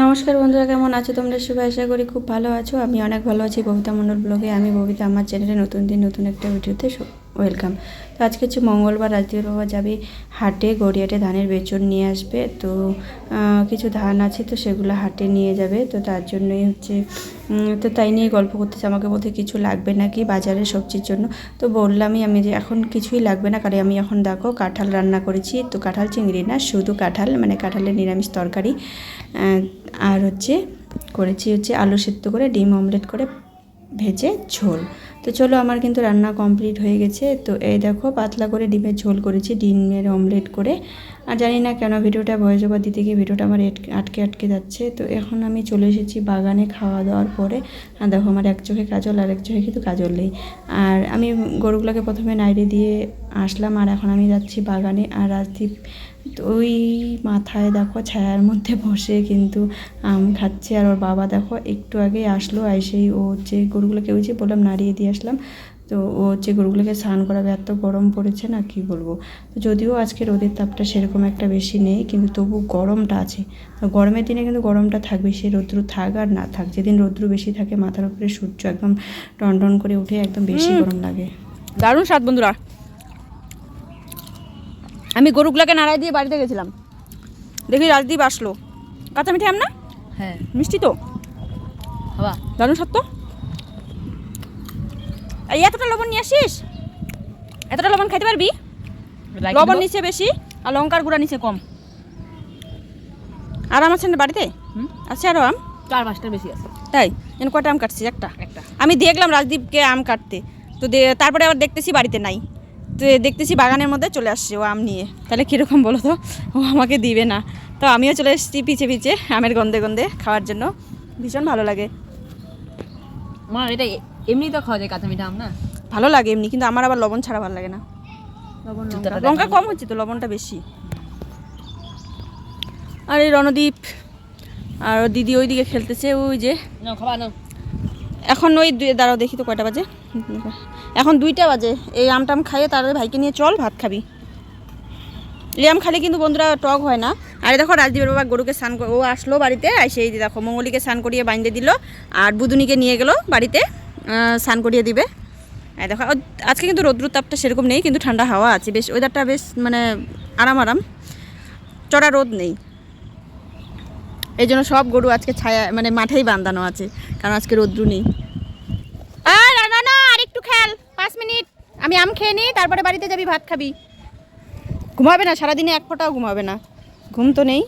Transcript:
নমস্কার বন্ধুরা, কেমন আছো তোমরা? সবাই আশা করি খুব ভালো আছো। আমি অনেক ভালো আছি। ববিতা মন্ডল ব্লগে আমি ববিতা, আমার চ্যানেলে নতুন দিন, নতুন একটা ভিডিওতে ওয়েলকাম তো আজকে হচ্ছে মঙ্গলবার রাজদীর বাবা যাবে হাটে গড়িয়াটে ধানের বেচন নিয়ে আসবে। তো কিছু ধান আছে তো সেগুলো হাটে নিয়ে যাবে। তো তার জন্যই হচ্ছে তো তাই নিয়ে গল্প করতেছে। আমাকে বলতে কিছু লাগবে নাকি বাজারে সবজির জন্য? তো বললামই আমি যে, এখন কিছুই লাগবে না। কারণ আমি এখন দেখো কাঁঠাল রান্না করেছি। তো কাঁঠাল চিংড়ি না, শুধু কাঁঠাল মানে কাঁঠালের নিরামিষ তরকারি। আর হচ্ছে করেছি হচ্ছে আলু সেদ্ধ করে, ডিম অমলেট করে ভেজে ঝোল। তো চলো আমার কিন্তু রান্না কমপ্লিট হয়ে গেছে। তো এই দেখো পাতলা করে ডিমের ঝোল করেছি, ডিমের অমলেট করে। আর জানি না কেন ভিডিওটা ভয়েস ওভার দিতে গিয়ে ভিডিওটা আমার আটকে আটকে যাচ্ছে। তো এখন আমি চলে এসেছি বাগানে খাওয়া দাওয়ার পরে। আর দেখো আমার এক চোখে কাজল আর এক চোখে কিন্তু কাজল নেই। আর আমি গরুগুলোকে প্রথমে নাইড়ে দিয়ে আসলাম আর এখন আমি যাচ্ছি বাগানে। আর রাজদীপ ওই মাথায় দেখো ছায়ার মধ্যে বসে কিন্তু আম খাচ্ছে। আর ওর বাবা দেখো একটু আগে আসলো এসেই ও যে গরুগুলোকে ওই যে বললাম নাড়িয়ে দিয়ে আসলাম তো ও হচ্ছে গরুগুলোকে স্নান করাবে এত গরম পড়েছে না কি বলব? তো যদিও আজকে রোদের তাপটা সেরকম একটা বেশি নেই কিন্তু তবু গরমটা আছে। তো গরমের দিনে কিন্তু গরমটা থাকবে সে রৌদ্র থাক আর না থাক যেদিন রৌদ্র বেশি থাকে মাথার উপরে সূর্য একদম টন টন করে উঠে একদম বেশি গরম লাগে। দারুণ স্বাদ বন্ধুরা। আমি গরুগুলোকে নাড়াই দিয়ে বাড়িতে গেছিলাম। দেখি রাজদীপ আসলো। কাঁচা মিঠে আম না? হ্যাঁ। মিষ্টি তো? বাবা দারুণ স্বাদ তো? এই এতটা লবণ নিয়ে আসিস? এতটা লবণ খাইতে পারবি? লবণ নিচে বেশি আর লঙ্কার গুঁড়া নিচে কম। আরাম আছে না বাড়িতে? আছে আরও আম? চার পাঁচটার বেশি আছে। তাই? এন কটা আম কাটছিস? একটা। একটা। আমি দেখলাম রাজদীপকে আম কাটতে। তো তারপরে আবার দেখতেছি বাড়িতে নাই। তো দেখতেছি বাগানের মধ্যে চলে আসছে ও আম নিয়ে। তাহলে কীরকম বলো তো? ও আমাকে দিবে না। তো আমিও চলে এসেছি পিছে পিছে আমের গন্ধে গন্ধে খাওয়ার জন্য। ভীষণ ভালো লাগে। মা এটা এমনি তো খাওয়া যায় কাঁচা মিঠা আম না ভালো লাগে এমনি কিন্তু আমার আবার লবণ ছাড়া ভালো লাগে না। লবণ লঙ্কা। কম হচ্ছে তো লবণটা বেশি। আর এই রণদীপ আর দিদি ওইদিকে খেলতেছে ওই যে। এখন ওই দাঁড়াও দেখি তো কয়টা বাজে। এখন দুইটা বাজে এই আমটাম খাইয়ে তার ভাইকে নিয়ে চল ভাত খাবি। এই আম খালি কিন্তু বন্ধুরা টক হয় না। আর দেখো রাজদীপের বাবা গরুকে স্নান ও আসলো বাড়িতে আর সেই যে দেখো মঙ্গলিকে স্নান করিয়ে বাইন্দে দিল আর বুদুনিকে নিয়ে গেল বাড়িতে। স্নান করিয়ে দিবে। এই দেখো আজকে কিন্তু রৌদ্র তাপটা সেরকম নেই, কিন্তু ঠান্ডা হাওয়া আছে। বেশ ওয়েদারটা বেশ মানে আরাম আরাম। চড়া রোদ নেই। এই জন্য সব গরু আজকে ছায়া মানে মাঠেই বাঁধানো আছে, কারণ আজকে রৌদ্র নেই। না না আর একটু পাঁচ মিনিট। আমি আম খেয়ে নিই, তারপরে বাড়িতে যাবি, ভাত খাবি। ঘুমাবে না, সারাদিনে এক ফোঁটাও ঘুমাবে না। ঘুম তো নেই।